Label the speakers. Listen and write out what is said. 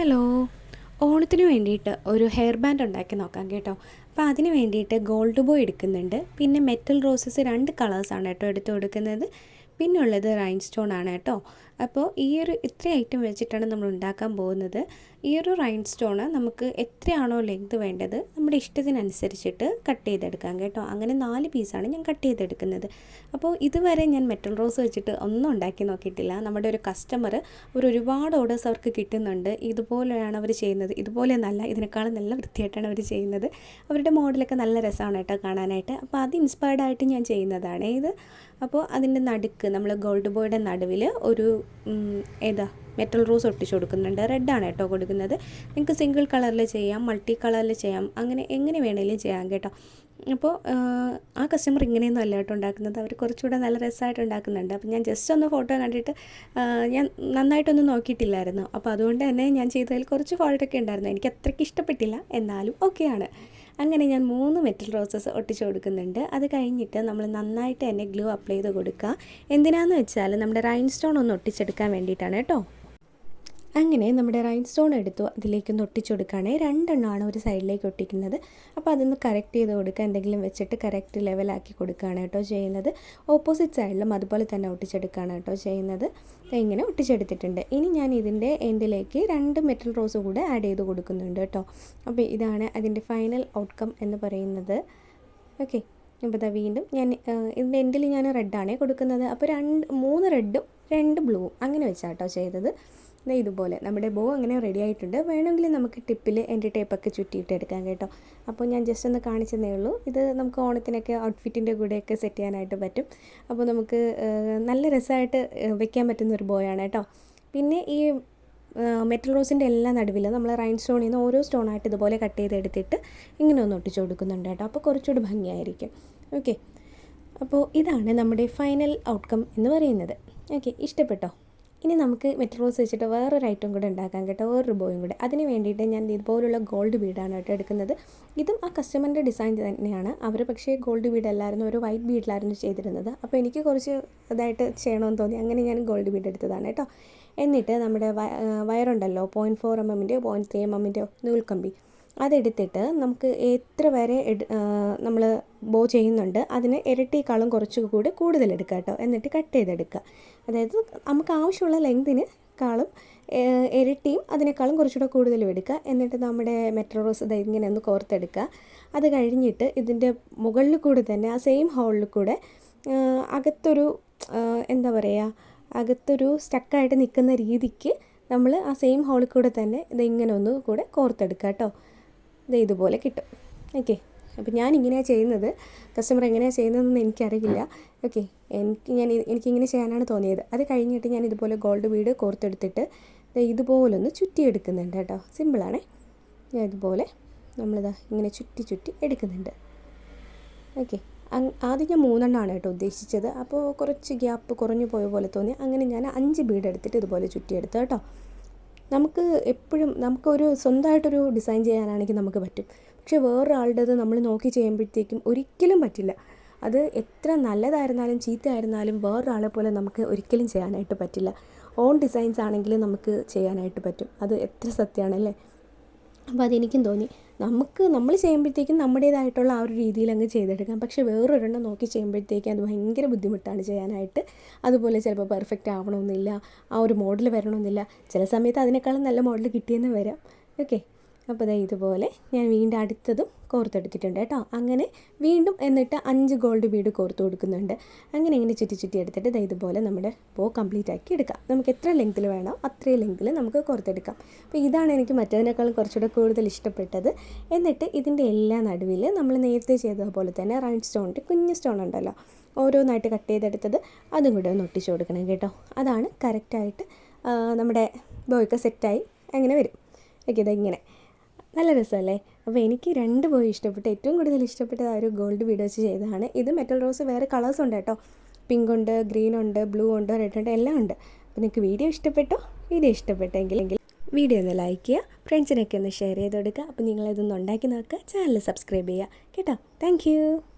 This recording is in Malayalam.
Speaker 1: ഹലോ ഓണത്തിന് വേണ്ടിയിട്ട് ഒരു ഹെയർ ബാൻഡ് ഉണ്ടാക്കി നോക്കാം കേട്ടോ അപ്പോൾ അതിന് വേണ്ടിയിട്ട് ഗോൾഡ് ബോ എടുക്കുന്നുണ്ട് പിന്നെ മെറ്റൽ റോസസ് രണ്ട് കളേഴ്സാണ് കേട്ടോ എടുത്തു കൊടുക്കുന്നത് പിന്നെ ഉള്ളത് റൈൻ സ്റ്റോൺ ആണ് കേട്ടോ അപ്പോൾ ഈ ഒരു ഇത്ര ഐറ്റം വെച്ചിട്ടാണ് നമ്മൾ ഉണ്ടാക്കാൻ പോകുന്നത് ഈ ഒരു റൈൻ സ്റ്റോണ് നമുക്ക് എത്രയാണോ ലെങ്ത് വേണ്ടത് നമ്മുടെ ഇഷ്ടത്തിനനുസരിച്ചിട്ട് കട്ട് ചെയ്തെടുക്കാം കേട്ടോ അങ്ങനെ നാല് പീസാണ് ഞാൻ കട്ട് ചെയ്തെടുക്കുന്നത് അപ്പോൾ ഇതുവരെ ഞാൻ മെറ്റൽ റോസ് വെച്ചിട്ട് ഒന്നും ഉണ്ടാക്കി നോക്കിയിട്ടില്ല നമ്മുടെ ഒരു കസ്റ്റമർ ഒരു ഒരുപാട് ഓർഡേഴ്സ് അവർക്ക് കിട്ടുന്നുണ്ട് ഇതുപോലെയാണ് അവർ ചെയ്യുന്നത് ഇതുപോലെ നല്ല ഇതിനേക്കാളും നല്ല വൃത്തിയായിട്ടാണ് അവർ ചെയ്യുന്നത് അവരുടെ മോഡലൊക്കെ നല്ല രസമാണ് കേട്ടോ കാണാനായിട്ട് അപ്പോൾ അത് ഇൻസ്പയർഡ് ആയിട്ട് ഞാൻ ചെയ്യുന്നതാണ് ഇത് അപ്പോൾ അതിൻ്റെ നടുക്ക് നമ്മൾ ഗോൾഡ് ബോയുടെ നടുവിൽ ഒരു ഏതാ മെറ്റൽ റോസ് ഒട്ടിച്ച് കൊടുക്കുന്നുണ്ട് റെഡാണ് കേട്ടോ കൊടുക്കുന്നത് നിങ്ങൾക്ക് സിംഗിൾ കളറിൽ ചെയ്യാം മൾട്ടി കളറിൽ ചെയ്യാം അങ്ങനെ എങ്ങനെ വേണമെങ്കിലും ചെയ്യാം കേട്ടോ അപ്പോൾ ആ കസ്റ്റമർ ഇങ്ങനെയൊന്നും അല്ല കേട്ടോ ഉണ്ടാക്കുന്നത് അവർ കുറച്ചുകൂടെ നല്ല രസമായിട്ട് ഉണ്ടാക്കുന്നുണ്ട് അപ്പോൾ ഞാൻ ജസ്റ്റ് ഒന്ന് ഫോട്ടോ കണ്ടിട്ട് ഞാൻ നന്നായിട്ടൊന്നും നോക്കിയിട്ടില്ലായിരുന്നു അപ്പോൾ അതുകൊണ്ട് തന്നെ ഞാൻ ചെയ്തതിൽ കുറച്ച് ഫോൾട്ടൊക്കെ ഉണ്ടായിരുന്നു എനിക്ക് അത്രയ്ക്ക് ഇഷ്ടപ്പെട്ടില്ല എന്നാലും ഓക്കെയാണ് അങ്ങനെ ഞാൻ മൂന്ന് മെറ്റൽ റോസസ് ഒട്ടിച്ചു കൊടുക്കുന്നുണ്ട് അത് കഴിഞ്ഞിട്ട് നമ്മൾ നന്നായിട്ട് തന്നെ ഗ്ലൂ അപ്ലൈ ചെയ്ത് കൊടുക്കുക എന്തിനാന്ന് വെച്ചാൽ നമ്മുടെ റൈൻ സ്റ്റോൺ ഒന്ന് ഒട്ടിച്ചെടുക്കാൻ വേണ്ടിയിട്ടാണ് കേട്ടോ അങ്ങനെ നമ്മുടെ റൈൻ സ്റ്റോൺ എടുത്തു അതിലേക്കൊന്ന് ഒട്ടിച്ചെടുക്കുകയാണേ രണ്ടെണ്ണമാണ് ഒരു സൈഡിലേക്ക് ഒട്ടിക്കുന്നത് അപ്പോൾ അതൊന്ന് കറക്റ്റ് ചെയ്ത് കൊടുക്കുക എന്തെങ്കിലും വെച്ചിട്ട് കറക്റ്റ് ലെവലാക്കി കൊടുക്കുകയാണ് കേട്ടോ ചെയ്യുന്നത് ഓപ്പോസിറ്റ് സൈഡിലും അതുപോലെ തന്നെ ഒട്ടിച്ചെടുക്കുകയാണ് കേട്ടോ ചെയ്യുന്നത് ഇങ്ങനെ ഒട്ടിച്ചെടുത്തിട്ടുണ്ട് ഇനി ഞാൻ ഇതിൻ്റെ എൻഡിലേക്ക് രണ്ട് മെറ്റൽ റോസ് കൂടെ ആഡ് ചെയ്ത് കൊടുക്കുന്നുണ്ട് കേട്ടോ അപ്പോൾ ഇതാണ് അതിൻ്റെ ഫൈനൽ ഔട്ട്കം എന്ന് പറയുന്നത് ഓക്കെ അപ്പോൾ ഇതാ വീണ്ടും ഞാൻ ഇതിൻ്റെ എൻഡിൽ ഞാൻ റെഡാണേ കൊടുക്കുന്നത് അപ്പോൾ രണ്ട് മൂന്ന് റെഡും രണ്ട് ബ്ലൂവും അങ്ങനെ വെച്ചാട്ടോ ചെയ്തത് ഇതുപോലെ നമ്മുടെ ബോ അങ്ങനെ റെഡി ആയിട്ടുണ്ട് വേണമെങ്കിൽ നമുക്ക് ടിപ്പിൽ എൻ്റെ ടേപ്പൊക്കെ ചുറ്റിയിട്ട് എടുക്കാം കേട്ടോ അപ്പോൾ ഞാൻ ജസ്റ്റ് ഒന്ന് കാണിച്ചതേ ഉള്ളൂ ഇത് നമുക്ക് ഓണത്തിനൊക്കെ ഔട്ട്ഫിറ്റിൻ്റെ കൂടെയൊക്കെ സെറ്റ് ചെയ്യാനായിട്ട് പറ്റും അപ്പോൾ നമുക്ക് നല്ല രസമായിട്ട് വെക്കാൻ പറ്റുന്ന ഒരു ബോയാണ് കേട്ടോ പിന്നെ ഈ മെറ്റൽ റോസിൻ്റെ എല്ലാ നടുവിലും നമ്മൾ റൈൻ സ്റ്റോണിൽ നിന്ന് ഓരോ സ്റ്റോണായിട്ട് ഇതുപോലെ കട്ട് ചെയ്തെടുത്തിട്ട് ഇങ്ങനെ ഒന്ന് ഒട്ടിച്ചു കൊടുക്കുന്നുണ്ട് കേട്ടോ അപ്പോൾ കുറച്ചുകൂടി ഭംഗിയായിരിക്കും ഓക്കെ അപ്പോൾ ഇതാണ് നമ്മുടെ ഫൈനൽ ഔട്ട്കം എന്ന് പറയുന്നത് ഓക്കെ ഇഷ്ടപ്പെട്ടോ ഇനി നമുക്ക് മെറ്ററോസ് വെച്ചിട്ട് വേറൊരു ഐറ്റം കൂടെ ഉണ്ടാക്കാൻ കേട്ടോ വേറൊരു ബോയും കൂടെ അതിന് വേണ്ടിയിട്ട് ഞാൻ ഇതുപോലുള്ള ഗോൾഡ് ബീഡാണ് കേട്ടോ എടുക്കുന്നത് ഇതും ആ കസ്റ്റമറിൻ്റെ ഡിസൈൻ തന്നെയാണ് അവർ പക്ഷേ ഗോൾഡ് ബീഡല്ലായിരുന്നു ഒരു വൈറ്റ് ബീഡിലായിരുന്നു ചെയ്തിരുന്നത് അപ്പോൾ എനിക്ക് കുറച്ച് ഇതായിട്ട് ചെയ്യണമെന്ന് തോന്നി അങ്ങനെ ഞാൻ ഗോൾഡ് ബീഡ് എടുത്തതാണ് കേട്ടോ എന്നിട്ട് നമ്മുടെ വയറുണ്ടല്ലോ പോയിൻറ്റ് ഫോർ എം എമ്മിൻ്റെയോ പോയിൻറ്റ് ത്രീ എം എമ്മിൻ്റെയോ നൂൽക്കമ്പി അതെടുത്തിട്ട് നമുക്ക് എത്ര വരെ നമ്മൾ ബോ ചെയ്യുന്നുണ്ട് അതിന് ഇരട്ടിയേക്കാളും കുറച്ചുകൂടി കൂടുതൽ എടുക്കുക കേട്ടോ എന്നിട്ട് കട്ട് ചെയ്തെടുക്കുക അതായത് നമുക്ക് ആവശ്യമുള്ള ലെങ്തിന് ക്കാളും ഇരട്ടിയും അതിനേക്കാളും കുറച്ചുകൂടെ കൂടുതലും എടുക്കുക എന്നിട്ട് നമ്മുടെ മെട്രോ റോസ് ഇത് ഇങ്ങനെ ഒന്ന് കോർത്തെടുക്കുക അത് കഴിഞ്ഞിട്ട് ഇതിൻ്റെ മുകളിൽ കൂടി തന്നെ ആ സെയിം ഹോളിൽ കൂടെ അകത്തൊരു എന്താ പറയുക അകത്തൊരു സ്റ്റക്കായിട്ട് നിൽക്കുന്ന രീതിക്ക് നമ്മൾ ആ സെയിം ഹോളിൽ കൂടെ തന്നെ ഇത് ഇങ്ങനെ ഒന്ന് കൂടെ കോർത്തെടുക്കുക കേട്ടോ ഇത് ഇതുപോലെ കിട്ടും ഓക്കെ അപ്പോൾ ഞാൻ ഇങ്ങനെയാണ് ചെയ്യുന്നത് കസ്റ്റമർ എങ്ങനെയാണ് ചെയ്യുന്നതെന്ന് എനിക്കറിയില്ല ഓക്കെ എനിക്ക് ഞാൻ എനിക്കിങ്ങനെ ചെയ്യാനാണ് തോന്നിയത് അത് കഴിഞ്ഞിട്ട് ഞാൻ ഇതുപോലെ ഗോൾഡ് വീട് കോർത്തെടുത്തിട്ട് ഇതുപോലൊന്ന് ചുറ്റിയെടുക്കുന്നുണ്ട് കേട്ടോ സിമ്പിളാണേ ഞാൻ ഇതുപോലെ നമ്മളിതാ ഇങ്ങനെ ചുറ്റി ചുറ്റി എടുക്കുന്നുണ്ട് ഓക്കെ ആദ്യം ഞാൻ മൂന്നെണ്ണമാണ് കേട്ടോ ഉദ്ദേശിച്ചത് അപ്പോൾ കുറച്ച് ഗ്യാപ്പ് കുറഞ്ഞു പോയ പോലെ തോന്നി അങ്ങനെ ഞാൻ അഞ്ച് ബീഡ് എടുത്തിട്ട് ഇതുപോലെ ചുറ്റിയെടുത്തു കേട്ടോ നമുക്ക് എപ്പോഴും നമുക്കൊരു സ്വന്തമായിട്ടൊരു ഡിസൈൻ ചെയ്യാനാണെങ്കിൽ നമുക്ക് പറ്റും പക്ഷേ വേറൊരാളുടേത് നമ്മൾ നോക്കി ചെയ്യുമ്പോഴത്തേക്കും ഒരിക്കലും പറ്റില്ല അത് എത്ര നല്ലതായിരുന്നാലും ചീത്തയായിരുന്നാലും വേറൊരാളെ പോലെ നമുക്ക് ഒരിക്കലും ചെയ്യാനായിട്ട് പറ്റില്ല ഓൺ ഡിസൈൻസ് ആണെങ്കിൽ നമുക്ക് ചെയ്യാനായിട്ട് പറ്റും അത് എത്ര സത്യമാണല്ലേ അപ്പോൾ അതെനിക്കും തോന്നി നമുക്ക് നമ്മൾ ചെയ്യുമ്പോഴത്തേക്കും നമ്മുടേതായിട്ടുള്ള ആ ഒരു രീതിയിൽ അങ്ങ് ചെയ്തെടുക്കാം പക്ഷേ വേറൊരെണ്ണം നോക്കി ചെയ്യുമ്പോഴത്തേക്കും അത് ഭയങ്കര ബുദ്ധിമുട്ടാണ് ചെയ്യാനായിട്ട് അതുപോലെ ചിലപ്പോൾ പെർഫെക്റ്റ് ആവണമെന്നില്ല ആ ഒരു മോഡൽ വരണമെന്നില്ല ചില സമയത്ത് അതിനേക്കാളും നല്ല മോഡൽ കിട്ടിയെന്ന് വരാം ഓക്കെ അപ്പോൾ ഇതാ ഇതുപോലെ ഞാൻ വീണ്ടും അടുത്തതും കോർത്തെടുത്തിട്ടുണ്ട് കേട്ടോ അങ്ങനെ വീണ്ടും എന്നിട്ട് അഞ്ച് ഗോൾഡ് ബീഡ് കോർത്ത് കൊടുക്കുന്നുണ്ട് അങ്ങനെ ഇങ്ങനെ ചുറ്റി ചുറ്റി എടുത്തിട്ട് ഇതാ ഇതുപോലെ നമ്മുടെ പോ കംപ്ലീറ്റ് ആക്കി എടുക്കാം നമുക്ക് എത്ര ലെങ്തിൽ വേണോ അത്രയും ലെങ്തിൽ നമുക്ക് കോർത്തെടുക്കാം അപ്പോൾ ഇതാണ് എനിക്ക് മറ്റേതിനേക്കാളും കുറച്ചുകൂടെ കൂടുതൽ ഇഷ്ടപ്പെട്ടത് എന്നിട്ട് ഇതിൻ്റെ എല്ലാ നടുവിൽ നമ്മൾ നേരത്തെ ചെയ്തതുപോലെ തന്നെ റൗണ്ട് സ്റ്റോണിൻ്റെ കുഞ്ഞ് സ്റ്റോൺ ഉണ്ടല്ലോ ഓരോന്നായിട്ട് കട്ട് ചെയ്തെടുത്തത് അതും കൂടെ ഒന്ന് ഒട്ടിച്ചു കൊടുക്കണം കേട്ടോ അതാണ് കറക്റ്റായിട്ട് നമ്മുടെ ബോയ്ക്ക് സെറ്റായി അങ്ങനെ വരും ഓക്കെ ഇങ്ങനെ നല്ല രസമല്ലേ അപ്പോൾ എനിക്ക് രണ്ട് പോയി ഇഷ്ടപ്പെട്ട് ഏറ്റവും കൂടുതൽ ഇഷ്ടപ്പെട്ടത് ആ ഒരു ഗോൾഡ് ബീഡ് വെച്ച് ചെയ്തതാണ് ഇത് മെറ്റൽ റോസ് വേറെ കളേഴ്സ് ഉണ്ട് കേട്ടോ പിങ്ക് ഉണ്ട് ഗ്രീൻ ഉണ്ട് ബ്ലൂ ഉണ്ട് റെഡ് ഉണ്ട് എല്ലാം ഉണ്ട് അപ്പോൾ നിങ്ങൾക്ക് വീഡിയോ ഇഷ്ടപ്പെട്ടോ വീഡിയോ ഇഷ്ടപ്പെട്ടെങ്കിൽ വീഡിയോ ഒന്ന് ലൈക്ക് ചെയ്യുക ഫ്രണ്ട്സിനൊക്കെ ഒന്ന് ഷെയർ ചെയ്ത് കൊടുക്കുക അപ്പോൾ നിങ്ങളിതൊന്ന് ഉണ്ടാക്കി നോക്കുക ചാനൽ സബ്സ്ക്രൈബ് ചെയ്യുക കേട്ടോ താങ്ക്